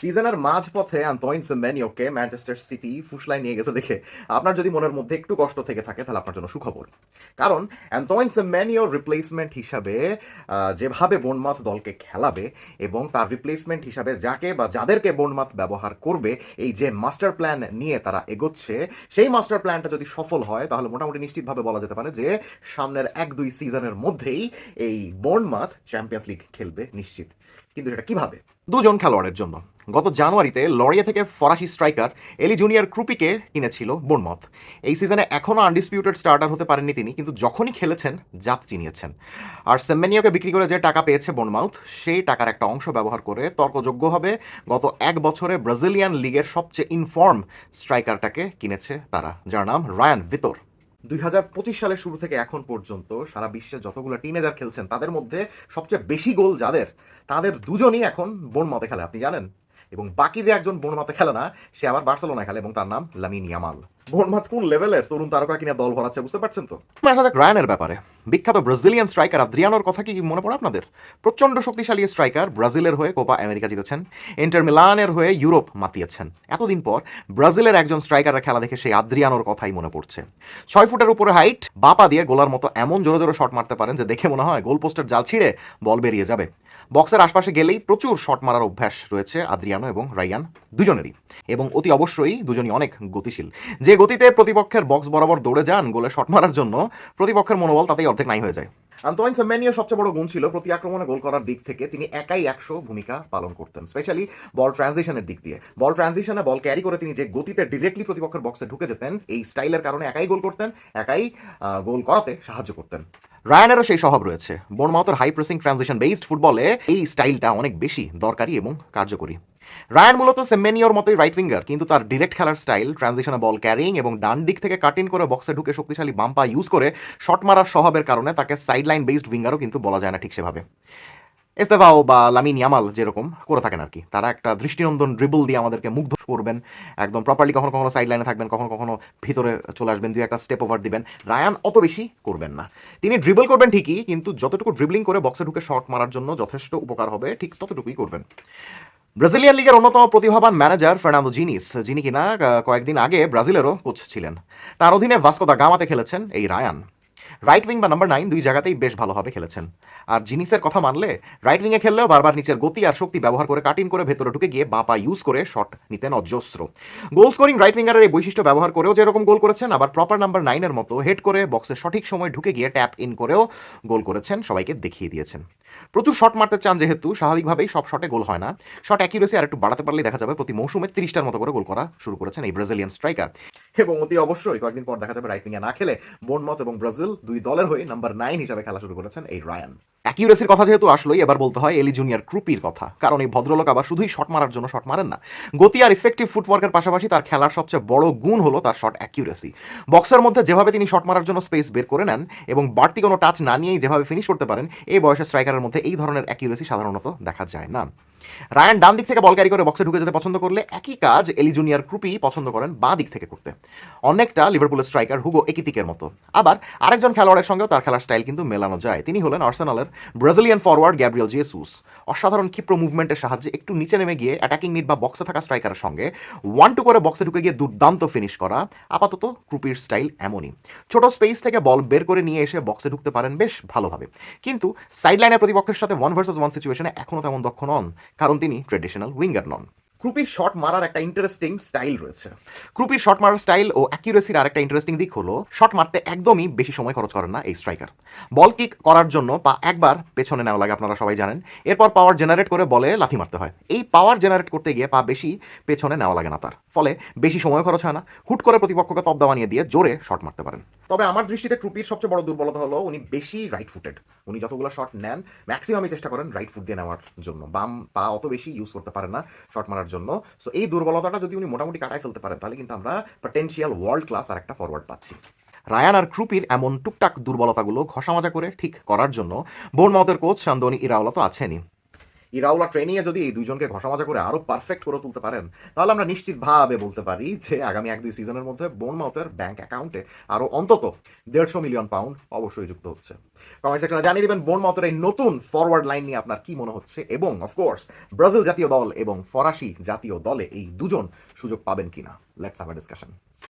সিজনের মাঝপথে আন্তোইন সেমেনিওকে Manchester city ফুসলায় নিয়ে গেছে দেখে আপনার যদি মনের মধ্যে একটু কষ্ট থেকে থাকে, তাহলে আপনার জন্য সুখবর। কারণ অ্যান্তোইন সেমেনিও রিপ্লেসমেন্ট হিসাবে যেভাবে বোনমাথ দলকে খেলাবে এবং তার রিপ্লেসমেন্ট হিসাবে যাকে বা যাদেরকে বোনমাথ ব্যবহার করবে, এই যে মাস্টার প্ল্যান নিয়ে তারা এগোচ্ছে, সেই মাস্টার প্ল্যানটা যদি সফল হয়, তাহলে মোটামুটি নিশ্চিতভাবে বলা যেতে পারে যে সামনের এক দুই সিজনের মধ্যেই এই বোনমাথ চ্যাম্পিয়ন্স লিগ খেলবে নিশ্চিত। কিন্তু সেটা কীভাবে? দুজন খেলোয়াড়ের জন্য। গত জানুয়ারিতে লরিয়া থেকে ফরাসি স্ট্রাইকার এলি জুনিয়র ক্রুপিকে কিনেছিল বোনমথ। এই সিজনে এখনও আনডিসপিউটেড স্টার্টার হতে পারেননি তিনি, কিন্তু যখনই খেলেছেন, জাত চিনিয়েছেন। আর সেমেনিয়াকে বিক্রি করে যে টাকা পেয়েছে বোনমাউথ সেই টাকার একটা অংশ ব্যবহার করে তর্কযোগ্যভাবে গত এক বছরে ব্রাজিলিয়ান লিগের সবচেয়ে ইনফর্ম স্ট্রাইকারটাকে কিনেছে তারা, যার নাম রায়ান ভিতর। দুই হাজার পঁচিশ সালের শুরু থেকে এখন পর্যন্ত সারা বিশ্বে যতগুলো টিনেজার খেলছেন, তাদের মধ্যে সবচেয়ে বেশি গোল যাদের, তাদের দুজনই এখন বোন মতে খেলে, আপনি জানেন? এবং বাকি যে একজন বোনমাতে খেলে না, সে আবার বার্সেলোনা খেলে এবং তার নাম লামিন ইয়ামাল। বোনমাত কোন লেভেলের? তরুণ তারকা কিনা দল ভরাচ্ছে, বুঝতে পারছেন তো? আসা রায়ানের ব্যাপারে। বিখ্যাত ব্রাজিলিয়ান স্ট্রাইকার আদ্রিয়ানোর কথা কি মনে পড়ে আপনাদের? প্রচণ্ড শক্তিশালী স্ট্রাইকার ব্রাজিলের হয়ে কোপা আমেরিকা জিতেছেন ইন্টার মিলানের হয়ে ইউরোপ মাতিয়েছেন। এতদিন পর ব্রাজিলের একজন স্ট্রাইকারের খেলা দেখে সেই আদ্রিয়ানোর কথাই মনে পড়ছে। ছয় ফুটের উপরে হাইট বাপা দিয়ে গোলার মতো এমন জোরে জোরে শট মারতে পারেন যে দেখে মনে হয় গোল পোস্টের জাল ছিঁড়ে বল বেরিয়ে যাবে। বক্সের আশপাশে গেলেই প্রচুর শট মারার অভ্যাস রয়েছে আদ্রিয়ানো এবং রাইয়ান দুজনেরই। এবং অতি অবশ্যই দুজনই অনেক গতিশীল। যে গতিতে প্রতিপক্ষের বক্স বরাবর দৌড়ে যান গোলে শট মারার জন্য, প্রতিপক্ষের মনোবল তাতেই অর্ধেক নাই হয়ে যায়। আন্তোয়াইন সেমেনিও সবচেয়ে বড় গুণ ছিল প্রতি আক্রমণে গোল করার দিক থেকে তিনি একাই একশো ভূমিকা পালন করতেন স্পেশালি বল ট্রানজিশনের দিক দিয়ে। বল ট্রানজিশনে বল ক্যারি করে তিনি যে গতিতে ডিরেক্টলি প্রতিপক্ষের বক্সে ঢুকে যেতেন, এই স্টাইলের কারণে একাই গোল করতেন, একাই গোল করাতে সাহায্য করতেন। রায়ানেরও সেই স্বভাব রয়েছে। বোনমাউথের হাই প্রেসিং ট্রানজিশন বেসড ফুটবলে এই স্টাইলটা অনেক বেশি দরকারি এবং কার্যকরী। রায়ান মূলত সেমেনিওর মতোই রাইট ফিঙ্গার কিন্তু তার ডিরেক্ট খেলার স্টাইল ট্রানজিশনে বল ক্যারিং এবং ডান দিক থেকে কাট করে বক্সে ঢুকে শক্তিশালী বাম্পা ইউজ করে শট মারার স্বভাবের কারণে তাকে সাইড লাইন বেসড উইঙ্গারও কিন্তু বলা যায় না ঠিক সেভাবে। এস্তেভাও বা লামিন ইয়ামাল যেরকম করে থাকেন আর কি তারা একটা দৃষ্টিনন্দন ড্রিবল দিয়ে আমাদেরকে মুগ্ধ করবেন, একদম প্রপারলি কখনো কখনো সাইড লাইনে থাকবেন, কখনো কখনো ভিতরে চলে আসবেন, দুই একটা স্টেপ ওভার দিবেন। রায়ান অত বেশি করবেন না। তিনি ড্রিবল করবেন ঠিকই, কিন্তু যতটুকু ড্রিবলিং করে বক্সে ঢুকে শট মারার জন্য যথেষ্ট উপকার হবে, ঠিক ততটুকুই করবেন। ব্রাজিলিয়ান লিগের অন্যতম প্রতিভাবান ম্যানেজার ফের্নান্দো জিনিস, যিনি কিনা কয়েকদিন আগে ব্রাজিলেরও কোচ ছিলেন। তার অধীনে ভাস্কোদা গামাতে খেলেছেন এই রায়ান। রাইট উইং বা নাম্বার নাইন দুই জায়গাতেই বেশ ভালোভাবে খেলেছেন। আর জিনিসের কথা মানলে রাইট উইংয়ে খেললেও বারবার নিচের গতি আর শক্তি ব্যবহার করে কাটিং করে ভেতরে ঢুকে গিয়ে বাঁ পা ইউজ করে শট নিতেন অজস্র। গোল স্কোরিং রাইট উইঙ্গারের এই বৈশিষ্ট্য ব্যবহার করেও যেরকম গোল করেছেন, আবার প্রপার নাম্বার নাইনের মতো হেড করে বক্সে সঠিক সময় ঢুকে গিয়ে ট্যাপ ইন করেও গোল করেছেন, সবাইকে দেখিয়ে দিয়েছেন। প্রচুর শট মারতে চান যেহেতু, স্বাভাবিকভাবেই সব শটে গোল হয় না। শট অ্যাকিউরেসি আর একটু বাড়াতে পারলেই দেখা যাবে প্রতি মৌসুমে তিরিশটার মতো করে গোল করা শুরু করেছেন এই ব্রাজিলিয়ান স্ট্রাইকার এবং অতি অবশ্যই কয়েকদিন পর দেখা যাবে রাইট উইঙ্গে না খেলে বোনমত এবং ব্রাজিল দুই দলের হয়ে নাম্বার নাইন হিসাবে খেলা শুরু করেছেন এই রায়ান অ্যাকিউরেসির কথা যেহেতু আসলোই, এবার বলতে হয় এলি জুনিয়র ক্রুপির কথা। কারণ এই ভদ্রলোক আবার শুধুই শট মারার জন্য শট মারেন না। গতি আর ইফেক্টিভ ফুটওয়ার্কের পাশাপাশি তার খেলার সবচেয়ে বড় গুণ হলো তার শট অ্যাকিউরেসি বক্সের মধ্যে যেভাবে তিনি শট মারার জন্য স্পেস বের করে নেন এবং বাড়তি কোনো টাচ না নিয়েই যেভাবে ফিনিশ করতে পারেন, এই বয়সের স্ট্রাইকারের মধ্যে এই ধরনের অ্যাকিউরেসি সাধারণত দেখা যায় না। রায়ান ডান দিক থেকে বল ক্যারি করে বক্সে ঢুকে যেতে পছন্দ করলে একই কাজ এলি জুনিয়র ক্রুপি পছন্দ করেন বাঁ দিক থেকে করতে। অনেকটা লিভারপুলের স্ট্রাইকার হুগো একিতিকের মতো। আবার আরেকজন খেলোয়াড়ের সঙ্গেও তার খেলার স্টাইল কিন্তু মেলানো যায়। তিনি হলেন আর্সেনালের ব্রাজিলিয়ান ফরওয়ার্ড গ্যাব্রিয়েল জেসুস অসাধারণ ক্ষিপ্র মুভমেন্টের সাহায্যে একটু নিচে নেমে গিয়ে অ্যাটাকিং মিড বা বক্সে থাকা স্ট্রাইকারের সঙ্গে ওয়ান টু করে বক্সে ঢুকে গিয়ে দুর্দান্ত ফিনিশ করা, আপাতত ক্রুপির স্টাইল এমনই। ছোট স্পেস থেকে বল বের করে নিয়ে এসে বক্সে ঢুকতে পারেন বেশ ভালোভাবে। কিন্তু সাইড লাইনের প্রতিপক্ষের সাথে ওয়ান ভার্সেস ওয়ান সিচুয়েশনে এখনও তেমন দক্ষ নন, কারণ তিনি ট্রেডিশনাল উইঙ্গার নন। ক্রুপির শট মারার একটা ইন্টারেস্টিং স্টাইল রয়েছে। ক্রুপির শট মারার স্টাইল ও অ্যাকিউরেসির আরেকটা ইন্টারেস্টিং দিক হলো শট মারতে একদমই বেশি সময় খরচ করেন না এই স্ট্রাইকার বল কিক করার জন্য পা একবার পেছনে নেওয়া লাগে, আপনারা সবাই জানেন। এরপর পাওয়ার জেনারেট করে বলে লাথি মারতে হয়। এই পাওয়ার জেনারেট করতে গিয়ে পা বেশি পেছনে নেওয়া লাগে না তার। ফলে বেশি সময় খরচ হয় না। হুট করে প্রতিপক্ষকে তবদা বানিয়ে দিয়ে জোরে শট মারতে পারেন। তবে আমার দৃষ্টিতে ট্রুপির সবচেয়ে বড় দুর্বলতা হলো উনি বেশি রাইট ফুটেড উনি যতগুলো শট নেন ম্যাক্সিমামই চেষ্টা করেন রাইট ফুট দিয়ে নেওয়ার জন্য। বাম পা অত বেশি ইউজ করতে পারেন না শট মারার জন্য। সো এই দুর্বলতাটা যদি উনি মোটামুটি কাটায় ফেলতে পারেন, তাহলে কিন্তু আমরা পটেনশিয়াল ওয়ার্ল্ড ক্লাস আর একটা ফরওয়ার্ড পাচ্ছি। রায়ান আর ক্রুপির এমন টুকটাক দুর্বলতাগুলো ঘষা মাজা করে ঠিক করার জন্য বোরমাউথের কোচ শান্তনি ইরাওলা তো আছেনই। ইরাউলা ট্রেনিংয়ে যদি এই দুজনকে ঘষামাজা করে আরও পারফেক্ট করে তুলতে পারেন, তাহলে আমরা নিশ্চিতভাবে বলতে পারি যে আগামী এক দুই সিজনের মধ্যে বোনমাউথের ব্যাংক অ্যাকাউন্টে আরও অন্তত দেড়শো মিলিয়ন পাউন্ড অবশ্যই যুক্ত হচ্ছে। কমেন্ট সেকশনে জানিয়ে দিবেন বোনমাউথের এই নতুন ফরওয়ার্ড লাইন নিয়ে আপনার কি মনে হচ্ছে এবং অফকোর্স ব্রাজিল জাতীয় দল এবং ফরাসি জাতীয় দলে এই দুজন সুযোগ পাবেন কিনা। Let's have a discussion